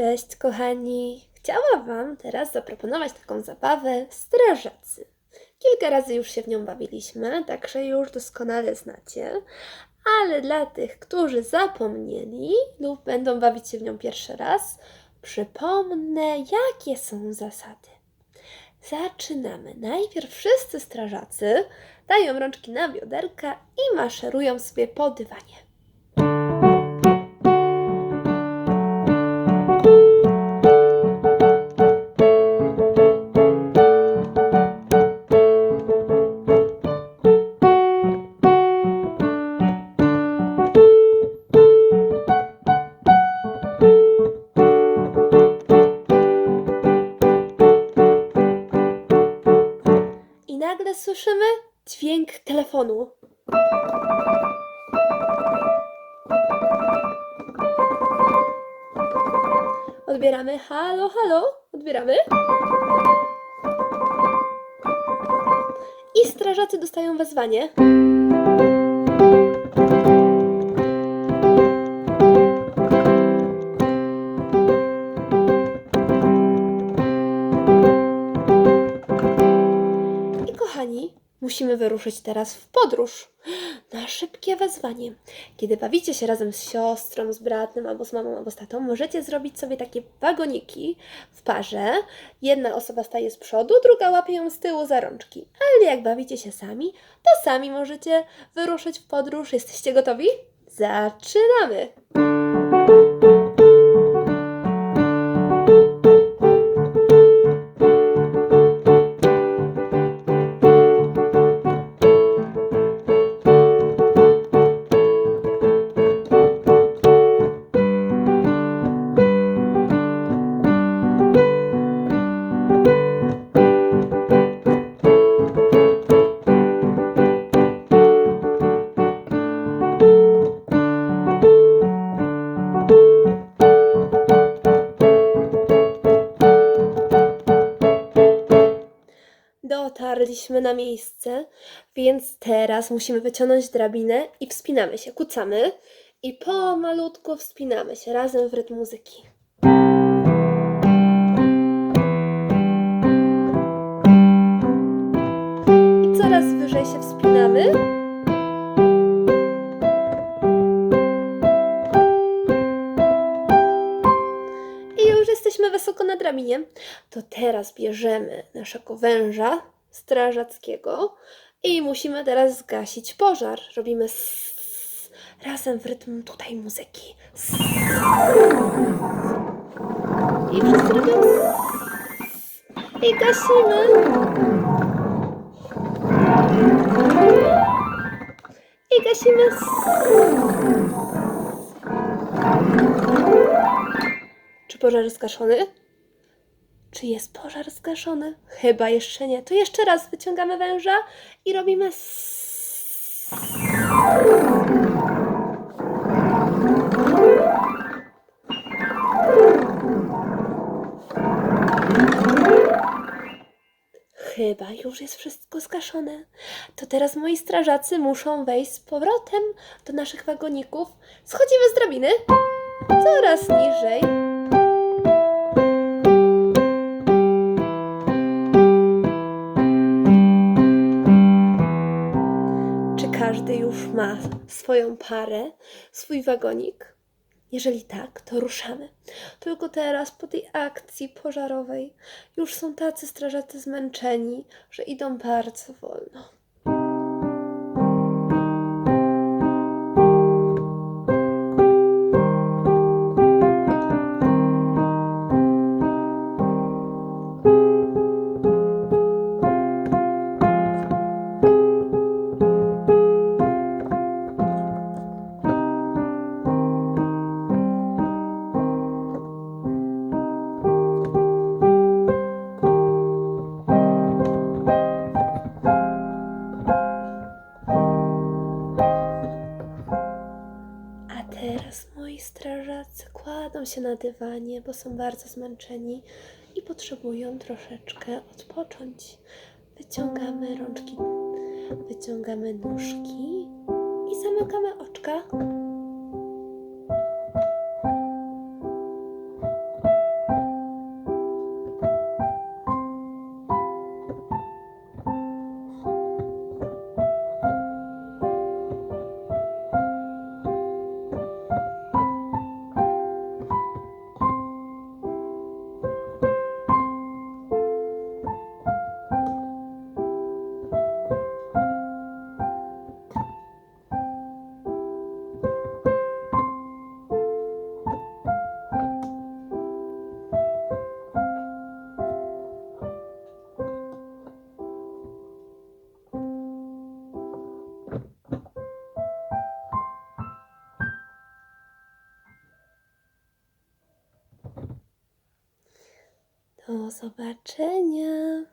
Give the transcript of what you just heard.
Cześć kochani! Chciałam Wam teraz zaproponować taką zabawę strażacy. Kilka razy już się w nią bawiliśmy, także już doskonale znacie, ale dla tych, którzy zapomnieli lub będą bawić się w nią pierwszy raz, przypomnę, jakie są zasady. Zaczynamy. Najpierw wszyscy strażacy dają rączki na bioderka i maszerują sobie po dywanie. Odbieramy. Halo, halo. Odbieramy. I strażacy dostają wezwanie. Musimy wyruszyć teraz w podróż. Na szybkie wezwanie. Kiedy bawicie się razem z siostrą, z bratem, albo z mamą, albo z tatą, możecie zrobić sobie takie wagoniki w parze. Jedna osoba staje z przodu, druga łapie ją z tyłu za rączki. Ale jak bawicie się sami, to sami możecie wyruszyć w podróż. Jesteście gotowi? Zaczynamy! Dotarliśmy na miejsce, więc teraz musimy wyciągnąć drabinę i wspinamy się, kucamy i pomalutku wspinamy się razem w rytm muzyki. I coraz wyżej się wspinamy. I już jesteśmy wysoko na drabinie. To teraz bierzemy naszego węża strażackiego i musimy teraz zgasić pożar. Robimy s- razem w rytm tutaj muzyki. I wszyscy robią i gasimy. I gasimy. s- Czy pożar jest zgaszony? Czy jest pożar zgaszony? Chyba jeszcze nie. To jeszcze raz wyciągamy węża i robimy. Chyba już jest wszystko zgaszone. To teraz moi strażacy muszą wejść z powrotem do naszych wagoników. Schodzimy z drabiny. Coraz niżej. Każdy już ma swoją parę, swój wagonik? Jeżeli tak, to ruszamy. Tylko teraz po tej akcji pożarowej już są tacy strażacy zmęczeni, że idą bardzo wolno. Się na dywanie, bo są bardzo zmęczeni i potrzebują troszeczkę odpocząć. Wyciągamy rączki, wyciągamy nóżki i zamykamy oczka. Do zobaczenia.